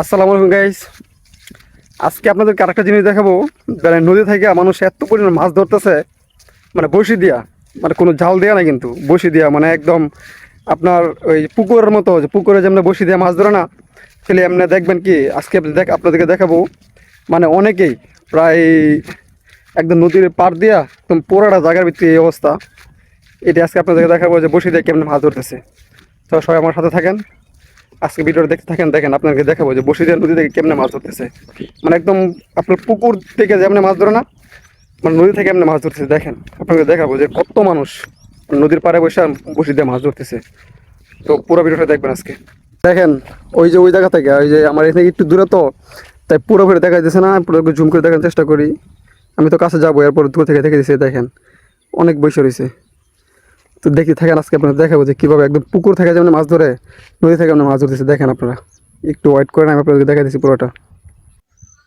আসসালামু আলাইকুম গাইস আজকে আপনাদেরকে আরেকটা জিনিস দেখাবো। মানে নদী থেকে মানুষ এত পরিমাণ মাছ ধরতেছে মানে বসি দিয়া মানে কোনো জাল দেয়া না কিন্তু বসি দিয়া মানে একদম আপনার ওই পুকুরের মতো পুকুরে যেমন বসি দিয়া মাছ ধরে না ফেলে এমনি দেখবেন কি, আজকে দেখ আপনাদেরকে দেখাবো মানে অনেকেই প্রায় একদম নদীর পার দিয়া, একদম পুরাটা জায়গার ভিত্তি এই অবস্থা। এটা আজকে আপনাদেরকে দেখাবো যে বসি দিয়ে কেমন মাছ ধরতেছে। তো সবাই আমার সাথে থাকেন। আজকে ভিডিওটা দেখতে থাকেন, দেখেন আপনাকে দেখাবো যে বসিরহাট নদী থেকে কেমনে মাছ ধরতেছে। মানে একদম আপনার পুকুর থেকে যেমনি মাছ ধরে না মানে নদী থেকে এমনি মাছ ধরতেছে, দেখেন। আপনাকে দেখাবো যে কত মানুষ নদীর পাড়ে বসে বসি দিয়ে মাছ ধরতেছে। তো পুরো ভিডিওটা দেখবেন আজকে। দেখেন, ওই যে ওই জায়গা থেকে, ওই যে আমার এখানে একটু দূরে তো, তাই পুরো ভিডিও দেখা যাচ্ছে না, পুরো জুম করে দেখার চেষ্টা করি। আমি তো কাছে যাব, এরপর দূর থেকে দেখে দিচ্ছি দেখেন। অনেক বসে রয়েছে। তো দেখি, থাকেন, আজকে আপনারা দেখাবো যে কীভাবে একদম পুকুর থেকে যেমন মাছ ধরে, নদী থেকে মাছ ধরতেছে, দেখেন আপনারা। একটু ওয়েট করেন আমি আপনাদেরকে দেখা দিচ্ছি পুরোটা।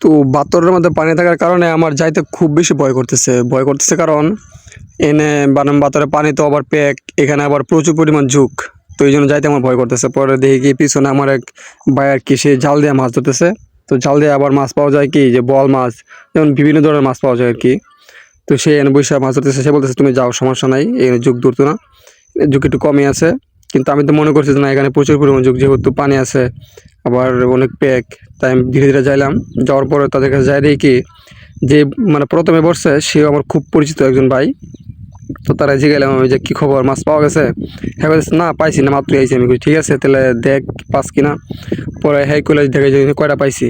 তো বাতরের মধ্যে পানি থাকার কারণে আমার যাইতে খুব বেশি ভয় করতেছে ভয় করতেছে কারণ এনে বানাম বাতরে পানি তো আবার প্যাক এখানে আবার প্রচুর পরিমাণ ঝুঁক। তো এই জন্য যাইতে আমার ভয় করতেছে। পরে দেখি কি, পিছনে আমার এক ভাইয়ের কি, সে জাল দিয়ে মাছ ধরতেছে। তো জাল দিয়ে আবার মাছ পাওয়া যায় কি, যে বল মাছ, যেমন বিভিন্ন ধরনের মাছ পাওয়া যায় আর কি। তো সে এনে বৈশা মাছ ধরতেছে সে বলতেছে তুমি যাও সমস্যা নাই এখানে যুগ ধরতো না। যুগ একটু কমই আছে কিন্তু আমি তো মনে করছি যে না এখানে প্রচুর পরিমাণ যুগ যেহেতু পানি আছে আবার অনেক প্যাক তাই আমি ধীরে ধীরে যাইলাম। যাওয়ার পরে তাদের কাছে যাই দেখি যে মানে প্রথমে বসছে সেও আমার খুব পরিচিত একজন ভাই। তো তারা জিগাইলাম আমি যে কী খবর মাছ পাওয়া গেছে? হ্যাঁ বলছে, না পাইছি না মাত্র আইছি। আমি ঠিক আছে তাহলে দেখ পাস কিনা পরে হ্যাঁ কলেজ দেখে যে কয়টা পাইছি?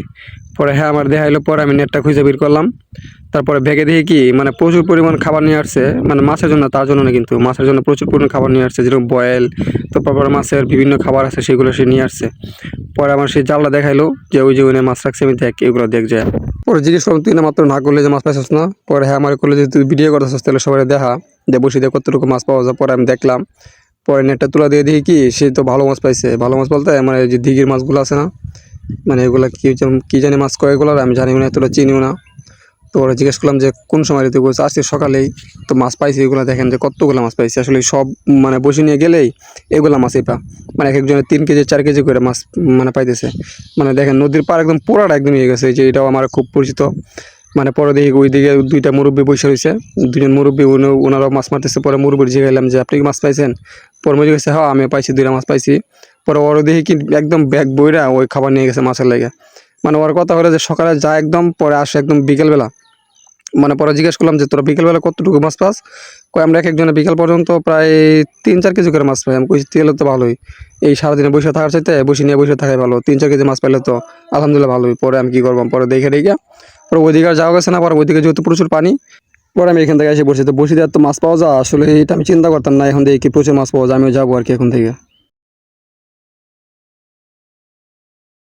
পরে হ্যাঁ আমার দেখাইলো পরে আমি নেটটা খুঁজে বের করলাম। তারপরে ভেগে দেখি কি মানে প্রচুর পরিমাণ খাবার নিয়ে আসছে মানে মাছের জন্য, তার জন্য না কিন্তু, মাছের জন্য প্রচুর পরিমাণ খাবার নিয়ে আসছে, যেরকম বয়েল তারপরে মাছের বিভিন্ন খাবার আছে, সেগুলো সে নিয়ে আসছে। পরে আমার সেই জালটা দেখাইলো, যে ওই যে মাছ রাখছে, আমি দেখ, এগুলো দেখ যায়। পরে জিজ্ঞেস করলাম, তুই না মাত্র না করলে যে মাছ পাইছিস না? পরে হ্যাঁ আমার করলে যে তুই ভিডিও করতেছিস, তাহলে সবাই দেখা, যে বসে দিয়ে কতটুকু মাছ পাওয়া যায়। পরে আমি দেখলাম, পরে নেটটা তুলা দিয়ে দেখি কি, সে তো ভালো মাছ পাইছে। ভালো মাছ বলতে, আমার এই যে দিঘির মাছগুলো আছে না মানে এগুলো কি কি জানি মাছ কয় এগুলো আমি জানিও না, এতটা চিনিও না। তো ওরা জিজ্ঞেস করলাম যে, কোন সময় ঋতু বলছে? আজকে সকালেই তো মাছ পাইছি, এগুলো দেখেন যে কতগুলো মাছ পাইছি। আসলে সব মানে বসে নিয়ে গেলেই এগুলা মাছই পা মানে এক একজনের তিন কেজি, চার কেজি করে মাছ মানে পাইতেছে। মানে দেখেন নদীর পার একদম পুরাটা একদম হয়ে গেছে যে এটাও আমার খুব পরিচিত। মানে পরে দেখি ওই দিকে দুইটা মুরব্বী বসে রয়েছে দুজন মুরব্বী ওনারাও মাছ মারতেছে। পরে মুরব্বীর জিগাইলাম যে, আপনি কি মাছ পাইছেন? পরে মুরব্বী গেছে হ্যাঁ আমি পাইছি, দুইটা মাছ পাইছি। পরে ওরা দেখি কি একদম ব্যাগ বইরা ওই খাবার নিয়ে গেছে মাছের লেগে। মানে ওর কথা হলো যে, সকালে যায় একদম, পরে আসে একদম বিকেলবেলা। মানে পরে জিজ্ঞেস করলাম যে তোরা বিকেলবেলা কতটুকু মাছ পাস? কয়, আমরা এক একজনে বিকেল পর্যন্ত প্রায় তিন চার কেজি করে মাছ পাই। আমি কইছি তাহলে তো ভালোই। এই সারাদিনে বসে থাকার চাইতে বসে নিয়ে বসে থাকাই ভালো। তিন চার কেজি মাছ পাইলে তো আলহামদুলিল্লাহ ভালোই। পরে আমি কী করব? পরে দেখে দেখে পরে ওইদিকে আর যাওয়া গেছে না, পরে ওইদিকে যেহেতু প্রচুর পানি, পরে আমি এখান থেকে এসে বসে। তো বসে দেওয়ার তো মাছ পাওয়া যায়। আসলে এটা আমি চিন্তা করতাম না, এখন দেখি প্রচুর মাছ পাওয়া যায়। আমিও যাব আর কি এখন থেকে।